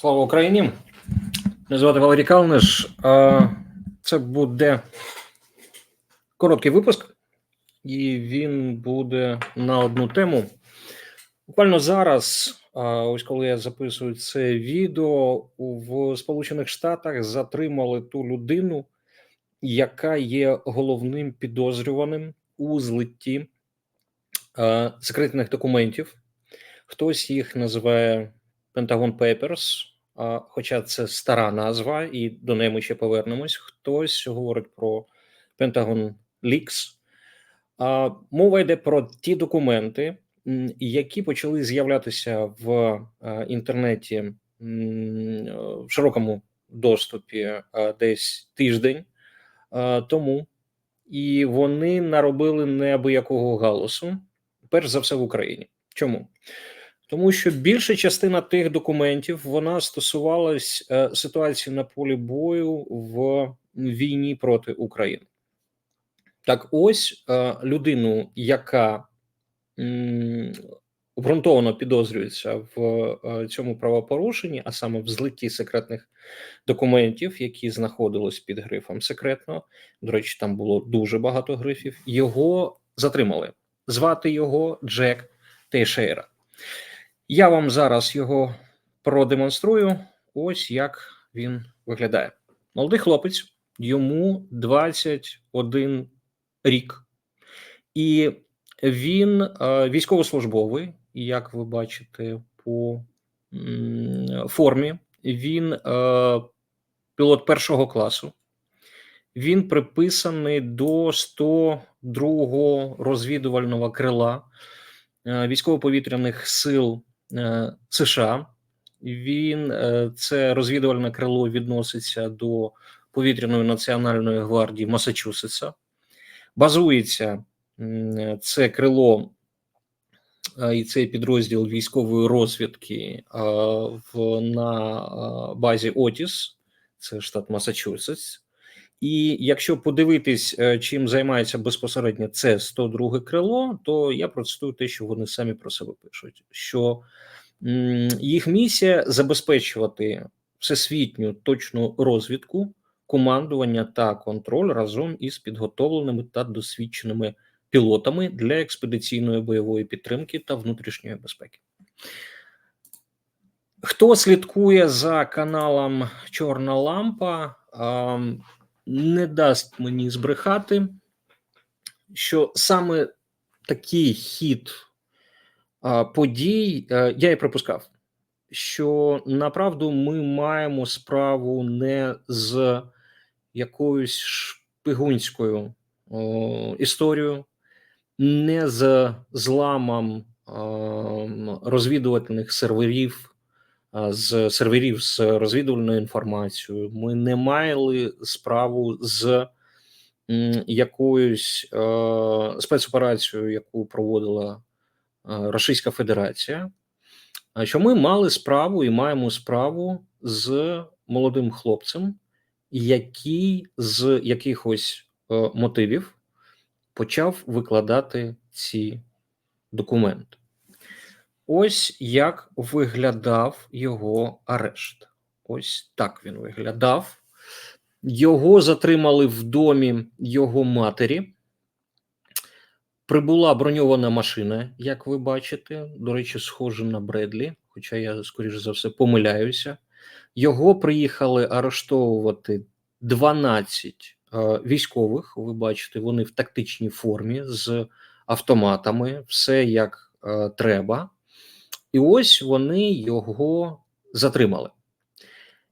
Слава Україні! Мене звати Валерій Калниш. Це буде короткий випуск, і він буде на одну тему. Буквально зараз, ось коли я записую це відео, в Сполучених Штатах затримали ту людину, яка є головним підозрюваним у злитті секретних документів. Хтось їх називає Pentagon Papers, хоча це стара назва, і до неї ми ще повернемось. Хтось говорить про Pentagon Leaks. Мова йде про ті документи, які почали з'являтися в інтернеті в широкому доступі десь тиждень тому, і вони наробили неабиякого галасу, перш за все в Україні. Чому? Тому що більша частина тих документів вона стосувалась е, ситуації на полі бою в війні проти України. Так, ось е, людину, яка обґрунтовано підозрюється в е, цьому правопорушенні, а саме в злитті секретних документів, які знаходились під грифом секретно. До речі, там було дуже багато грифів. Його затримали. Звати його Джек Тейшейра. Я вам зараз його продемонструю. Ось як він виглядає. Молодий хлопець, йому 21 рік, і він е, військовослужбовий, як ви бачите, по формі. Він е, пілот першого класу. Він приписаний до 102-го розвідувального крила е, військово-повітряних сил США. Він е, це розвідувальне крило відноситься до повітряної національної гвардії Масачусетса. Базується це крило е, і цей підрозділ військової розвідки е, на е, базі Отіс, це штат Масачусетс. І якщо подивитись, е, чим займається безпосередньо це 102 крило, то я процитую те, що вони самі про себе пишуть: що їх місія забезпечувати всесвітню точну розвідку, командування та контроль разом із підготовленими та досвідченими пілотами для експедиційної бойової підтримки та внутрішньої безпеки. Хто слідкує за каналом Чорна Лампа? Не дасть мені збрехати, що саме такий хід а, подій а, я і припускав, що направду ми маємо справу не з якоюсь шпигунською о, історією, не з зламом а, розвідувальних серверів з серверів з розвідувальною інформацією. Ми не мали справу з якоюсь спецоперацією, яку проводила Російська Федерація. Що ми мали справу і маємо справу з молодим хлопцем, який з якихось мотивів почав викладати ці документи. Ось як виглядав його арешт. Ось так він виглядав. Його затримали в домі його матері. Прибула броньована машина, як ви бачите. До речі, схоже на Бредлі, хоча я, скоріш за все, помиляюся. Його приїхали арештовувати 12 е, військових. Ви бачите, вони в тактичній формі з автоматами, все як е, треба. І ось вони його затримали.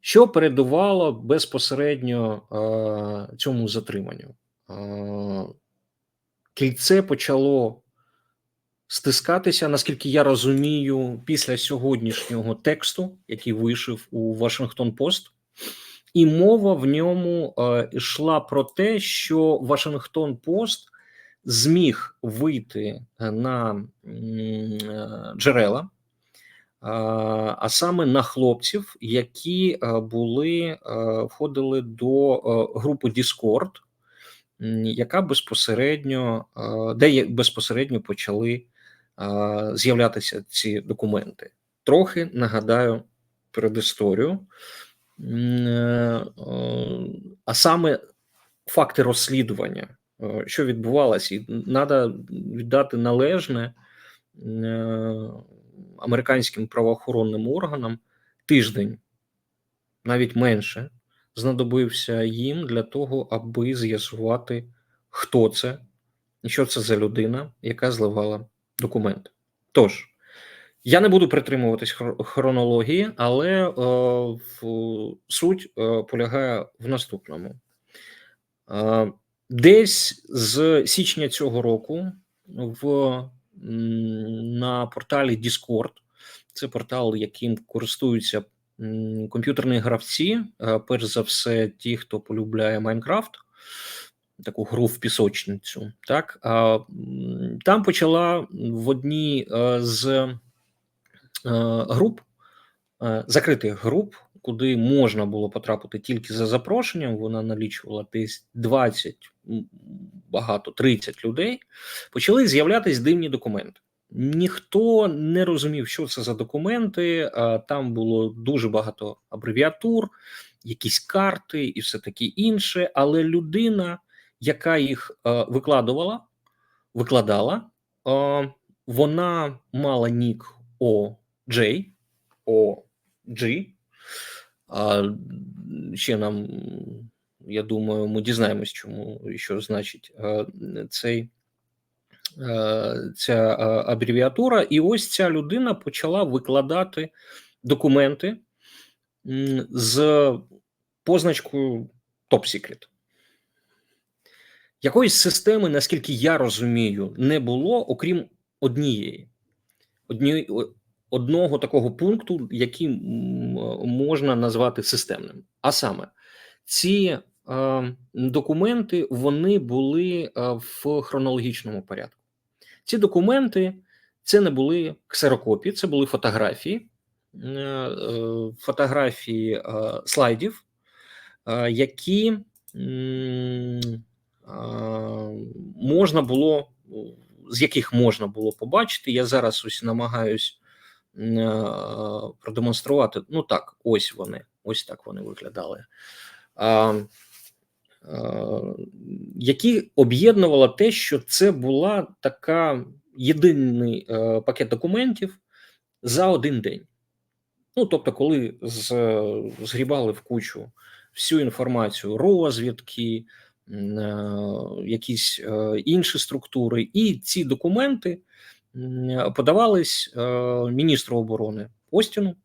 Що передувало безпосередньо е, цьому затриманню? Е, кільце почало стискатися, наскільки я розумію, після сьогоднішнього тексту, який вийшов у Вашингтон Пост, і мова в ньому е, йшла про те, що Вашингтон Пост зміг вийти на е, джерела а саме на хлопців, які е, були е, входили до е, групи Discord, яка безпосередньо де безпосередньо почали з'являтися ці документи. Трохи нагадаю передісторію, а саме факти розслідування, що відбувалося, і треба віддати належне американським правоохоронним органам тиждень, навіть менше, знадобився їм для того, аби з'ясувати, хто це і що це за людина, яка зливала документи. Тож, я не буду притримуватись хронології, але е, в, суть е, полягає в наступному. Е, десь з січня цього року в, на порталі Discord, це портал, яким користуються комп'ютерні гравці, е, перш за все, ті, хто полюбляє Майнкрафт, таку гру в пісочницю. Так? Там почала в одній е, з е, груп, закритих груп, куди можна було потрапити тільки за запрошенням. Вона налічувала десь 20, багато 30 людей. Почали з'являтись дивні документи. Ніхто не розумів, що це за документи. Там було дуже багато абревіатур, якісь карти і все таке інше. Але людина, яка їх викладувала, викладала, вона мала нік о OJ, OG. А ще нам, я думаю, ми дізнаємось, чому що значить цей, ця абревіатура. І ось ця людина почала викладати документи з позначкою Top Secret. Якоїсь системи, наскільки я розумію, не було, окрім однієї. Одні, одного такого пункту, який можна назвати системним. А саме, ці е, документи вони були е, в хронологічному порядку. Ці документи це не були ксерокопії, це були фотографії, е, е, фотографії е, слайдів, е, які е, можна було, з яких можна було побачити. Я зараз ось намагаюсь продемонструвати. Ну так, ось вони, ось так вони виглядали. А, які об'єднувало те, що це була така єдиний е, пакет документів за один день. Ну, тобто, коли з, згрібали в кучу всю інформацію, розвідки, м, е, якісь е, інші структури, і ці документи подавались е, міністру оборони Остіну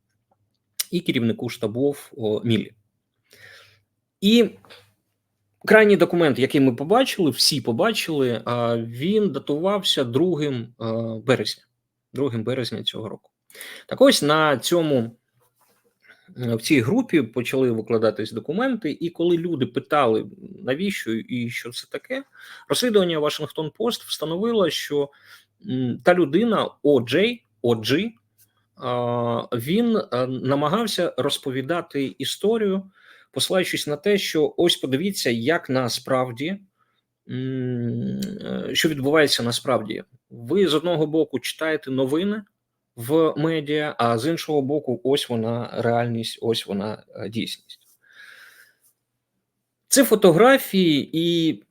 і керівнику штабов Мілі. І крайній документ, який ми побачили, всі побачили, він датувався 2 е, березня, 2 березня цього року. Так ось на цьому е, в цій групі почали викладатись документи, і коли люди питали, навіщо і що це таке, розслідування Вашингтон Пост встановило, що та людина OG, а, він е, намагався розповідати історію, посилаючись на те, що ось подивіться, як насправді е, що відбувається насправді. Ви з одного боку читаєте новини в медіа, а з іншого боку, ось вона реальність, ось вона е, дійсність. Це фотографії, і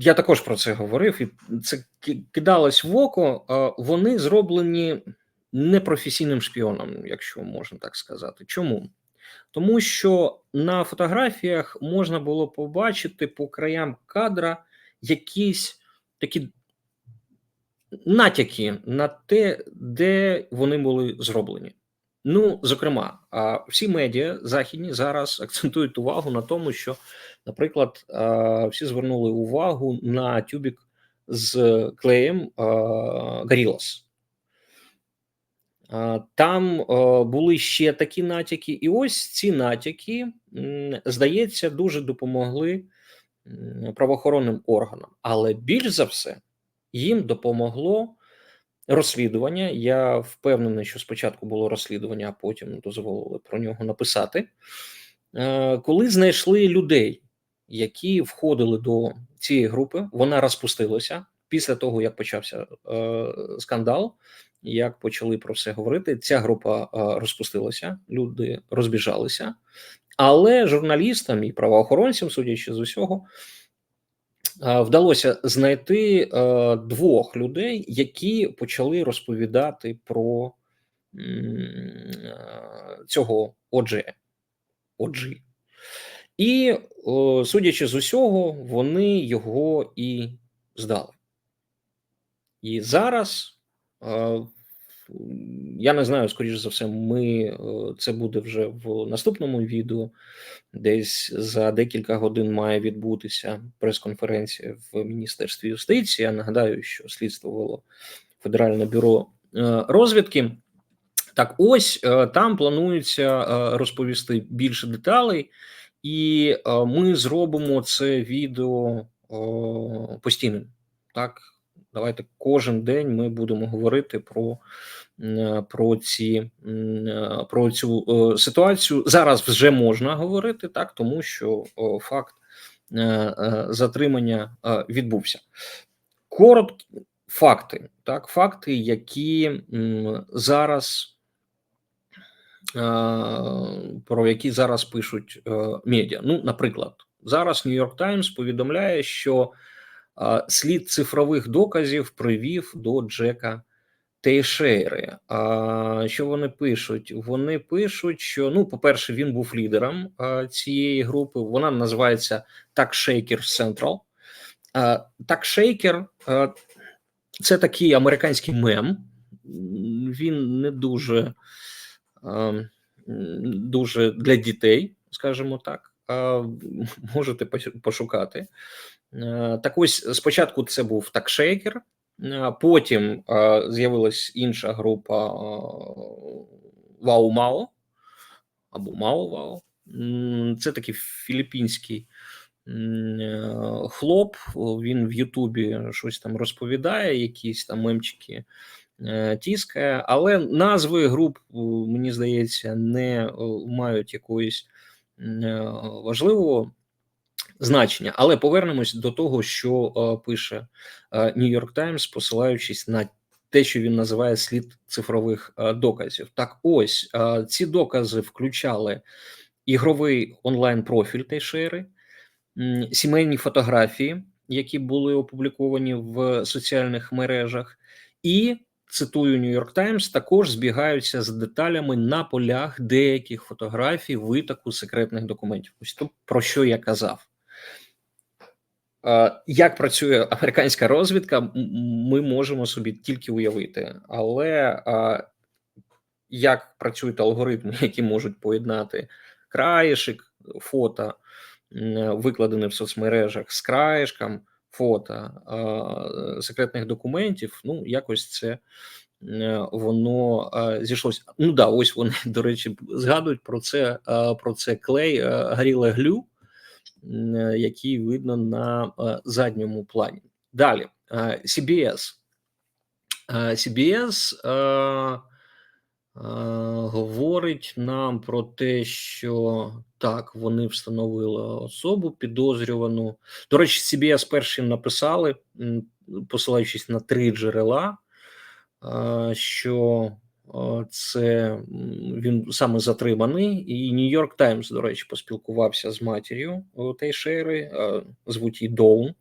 я також про це говорив, і це кидалось в око. Вони зроблені непрофесійним шпіоном, якщо можна так сказати. Чому? Тому що на фотографіях можна було побачити по краям кадра якісь такі натяки на те, де вони були зроблені. Ну, зокрема, всі медіа західні зараз акцентують увагу на тому, що, наприклад, всі звернули увагу на тюбік з клеєм а, Там були ще такі натяки, і ось ці натяки, здається, дуже допомогли правоохоронним органам. Але більш за все їм допомогло розслідування. Я впевнений, що спочатку було розслідування, а потім дозволили про нього написати. Е, Коли знайшли людей, які входили до цієї групи, вона розпустилася після того, як почався е, скандал. як почали про все говорити, ця група розпустилася, люди розбіжалися, але журналістам і правоохоронцям, судячи з усього, вдалося знайти двох людей, які почали розповідати про цього OG. OG. І, судячи з усього, вони його і здали. І зараз я не знаю, скоріш за все, ми це буде вже в наступному відео. Десь за декілька годин має відбутися прес-конференція в Міністерстві юстиції. Я нагадаю, що слідство вело Федеральне бюро розвідки. Так, ось там планується розповісти більше деталей, і ми зробимо це відео постійним. Так, давайте кожен день ми будемо говорити про про ці про цю ситуацію. Зараз вже можна говорити так, тому що факт затримання відбувся. Короткі факти, так, факти, які зараз. Про які зараз пишуть медіа. Ну, наприклад, зараз Нью-Йорк Таймс повідомляє, що слід цифрових доказів привів до Джека Тейшейри. А що вони пишуть? Вони пишуть, що ну, по-перше, він був лідером цієї групи. Вона називається Так Shaker Central. Так Shaker це такий американський мем. Він не дуже. Дуже для дітей, скажімо так, можете пошукати. Так ось спочатку це був такшейкер, потім з'явилась інша група Вау-Мао або Мао-Вау. Це такий філіппінський хлоп. Він в Ютубі щось там розповідає, якісь там мемчики тіскає, але назви груп, мені здається, не мають якоїсь важливого значення. Але повернемось до того, що пише Нью-Йорк Таймс, посилаючись на те, що він називає слід цифрових доказів. Так, ось ці докази включали ігровий онлайн-профіль Тейшери, сімейні фотографії, які були опубліковані в соціальних мережах, і цитую Нью-Йорк Таймс, також збігаються з деталями на полях деяких фотографій витоку секретних документів. Ось то про що я казав. Як працює американська розвідка, ми можемо собі тільки уявити, але як працюють алгоритми, які можуть поєднати краєшик, фото, викладене в соцмережах з краєшком, фото секретних документів. Ну, якось це воно зійшлося. Ну да, ось вони, до речі, згадують про це про це клей Горіле Глю, який видно на задньому плані. Далі CBS. CBS говорить нам про те, що так, вони встановили особу підозрювану. До речі, CBS першим написали, посилаючись на три джерела, що це він саме затриманий, і Нью-Йорк Таймс, до речі, поспілкувався з матір'ю Тейшери, звуть її Доун,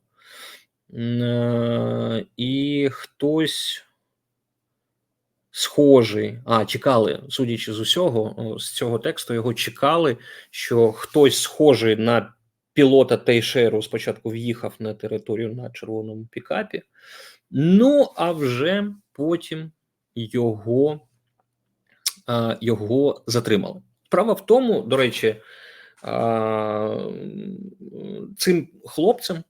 і хтось схожий. А, чекали, судячи з усього, з цього тексту його чекали, що хтось схожий на пілота Тейшеру спочатку в'їхав на територію на червоному пікапі, ну а вже потім його, його затримали. Справа в тому, до речі, цим хлопцем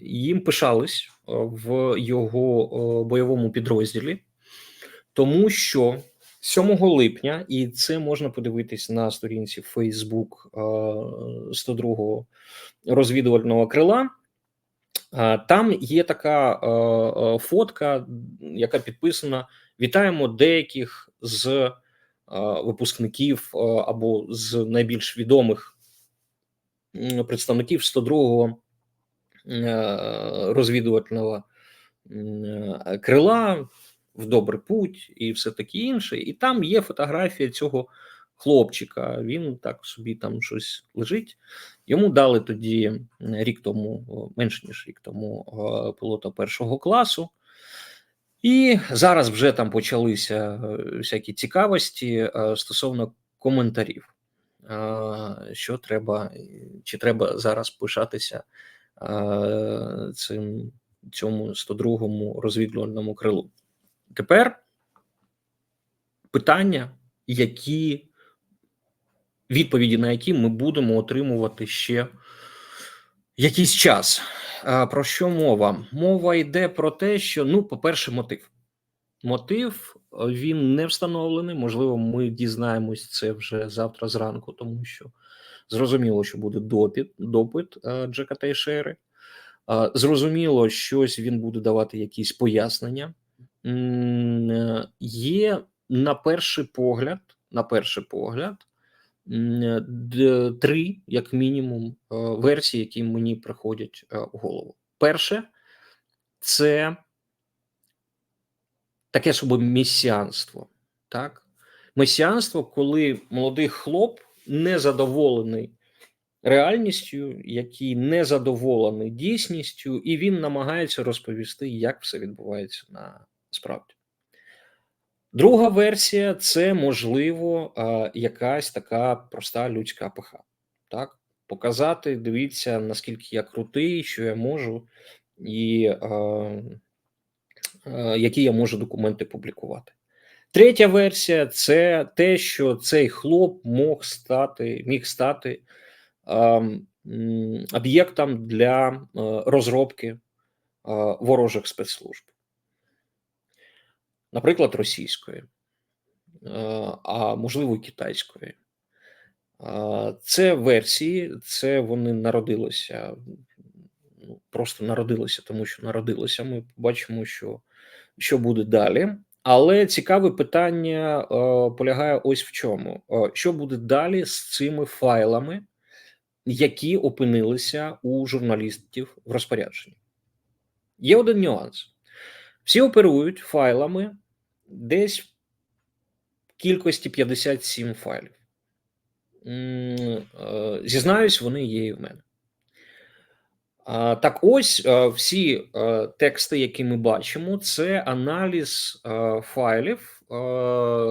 їм пишались в його бойовому підрозділі тому що 7 липня, і це можна подивитись на сторінці Facebook 102-го розвідувального крила. Там є така фотка, яка підписана: Вітаємо деяких з випускників або з найбільш відомих представників 102-го розвідувального крила в добрий путь і все таке інше. І там є фотографія цього хлопчика. Він так собі там щось лежить. Йому дали тоді рік тому, менше ніж рік тому, пілота першого класу. І зараз вже там почалися всякі цікавості стосовно коментарів, що треба, чи треба зараз пишатися цим цьому 102-му розвідувальному крилу. Тепер питання, які відповіді на які ми будемо отримувати ще якийсь час. Про що мова? Мова йде про те, що ну, по-перше, мотив. Мотив він не встановлений. Можливо, ми дізнаємось це вже завтра зранку, тому що зрозуміло, що буде допит, допит Джека Тейшери. Зрозуміло, щось він буде давати якісь пояснення. Є на перший погляд, на перший погляд, три, як мінімум, версії, які мені приходять в голову. Перше, це таке собі месіанство. Так? Месіанство, коли молодий хлоп незадоволений реальністю, який не задоволений дійсністю, і він намагається розповісти, як все відбувається на справді. Друга версія це можливо якась така проста людська пиха. Так, показати, дивіться, наскільки я крутий, що я можу, і е, е, які я можу документи публікувати. Третя версія це те, що цей хлоп мог стати, міг стати об'єктом для е, розробки е, ворожих спецслужб, наприклад, російської, е, а можливо, китайської. Це версії, це вони народилися, ну, просто народилися, тому що народилися. Ми побачимо, що, що буде далі. Але цікаве питання е, полягає ось в чому: е, що буде далі з цими файлами, які опинилися у журналістів в розпорядженні. Є один нюанс: всі оперують файлами десь в кількості 57 файлів. Е, зізнаюсь, вони є і в мене. Так, ось е, всі е, тексти, які ми бачимо, це аналіз файлів,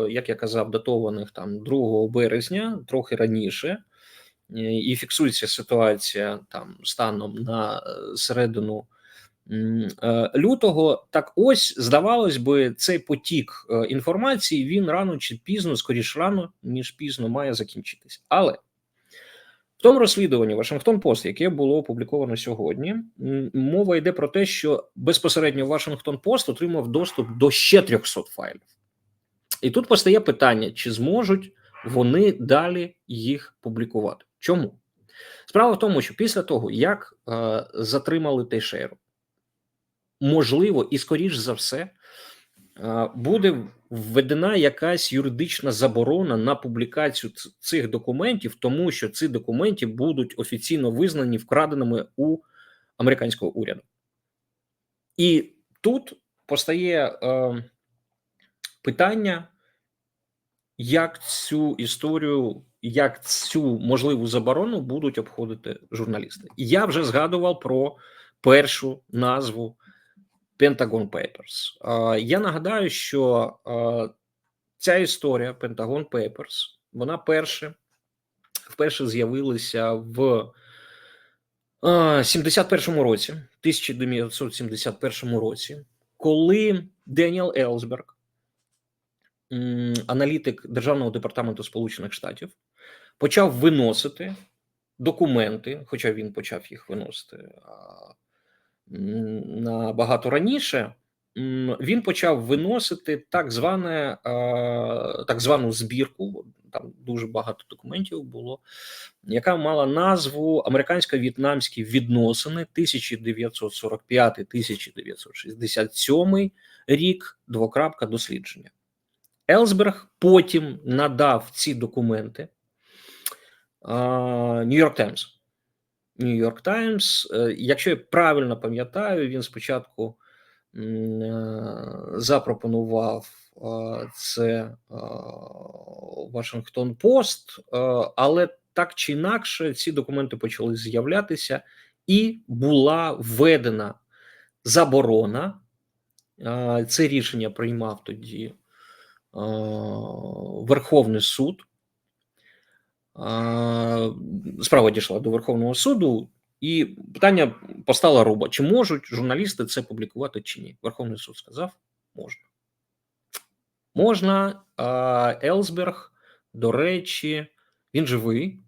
як я казав, датованих там 2 березня, трохи раніше, і фіксується ситуація там станом на середину лютого. Так, ось здавалось би, цей потік е, інформації він рано чи пізно, скоріш рано ніж пізно, має закінчитися. Але в тому розслідуванні Вашингтон Пост, яке було опубліковано сьогодні, мова йде про те, що безпосередньо Вашингтон Пост отримав доступ до ще 300 файлів. І тут постає питання: чи зможуть вони далі їх публікувати? Чому? Справа в тому, що після того, як е, затримали Тейшеру, можливо, і скоріш за все, буде введена якась юридична заборона на публікацію цих документів, тому що ці документи будуть офіційно визнані вкраденими у американського уряду. І тут постає е, питання, як цю історію як цю можливу заборону будуть обходити журналісти. Я вже згадував про першу назву Pentagon Papers. Я нагадаю, що ця історія Pentagon Papers, вона перше вперше з'явилася в 71-му році, 1971 році, коли Деніел Елсберг, аналітик Державного департаменту Сполучених Штатів, почав виносити документи, хоча він почав їх виносити набагато раніше. Він почав виносити так зване так звану збірку. Там дуже багато документів було, яка мала назву Американсько-в'єтнамські відносини 1945-1967 рік. Двокрапка дослідження. Елсберг потім надав ці документи Нью-Йорк Таймс. Нью-Йорк Таймс, якщо я правильно пам'ятаю, він спочатку е, запропонував е, це Вашингтон Пост, е, але так чи інакше ці документи почали з'являтися, і була введена заборона. Це рішення приймав тоді Верховний суд. Справа дійшла до Верховного суду, і питання постало руба: чи можуть журналісти це публікувати чи ні? Верховний суд сказав, можна. Можна. Елсберг, до речі, він живий,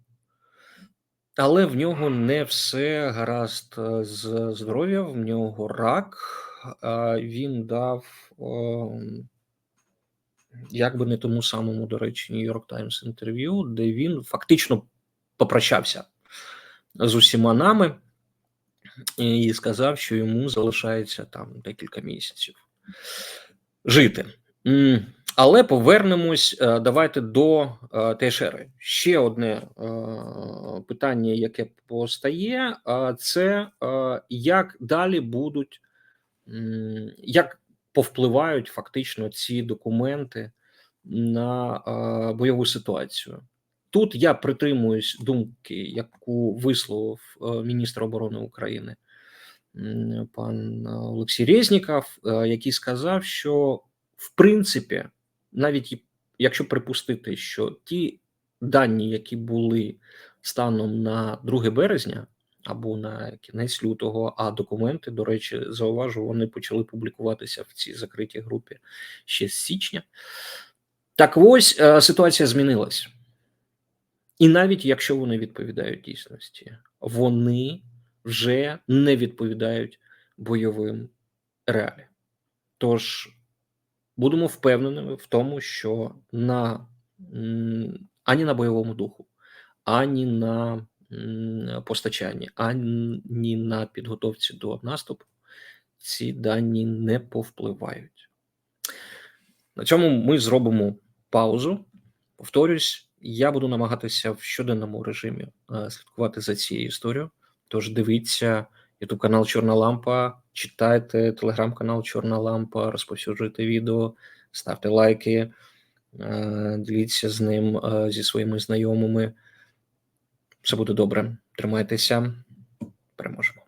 але в нього не все гаразд е, з здоров'ям, в нього рак. Він дав, ем, як би не тому самому, до речі, Нью-Йорк Таймс інтерв'ю, де він фактично попрощався з усіма нами і сказав, що йому залишається там декілька місяців жити. Але повернемось. е, Давайте до е, ТШР. Ще одне е, питання, яке постає, це як далі будуть, як повпливають фактично ці документи на е, бойову ситуацію. Тут я притримуюсь думки, яку висловив е, міністр оборони України пан Олексій Резніков, е, який сказав, що в принципі, навіть якщо припустити, що ті дані, які були станом на 2 березня або на кінець лютого, а документи, до речі, зауважу, вони почали публікуватися в цій закритій групі ще з січня. Так ось е, ситуація змінилась. І навіть якщо вони відповідають дійсності, вони вже не відповідають бойовим реаліям. Тож будемо впевненими в тому, що на ані на бойовому духу, ані на постачанні, ані на підготовці до наступу ці дані не повпливають. На цьому ми зробимо паузу. Повторюсь, я буду намагатися в щоденному режимі слідкувати за цією історією. Тож дивіться YouTube канал Чорна Лампа, читайте телеграм-канал Чорна Лампа, розповсюджуйте відео, ставте лайки, діліться з ним зі своїми знайомими. Все буде добре. Тримайтеся, переможемо.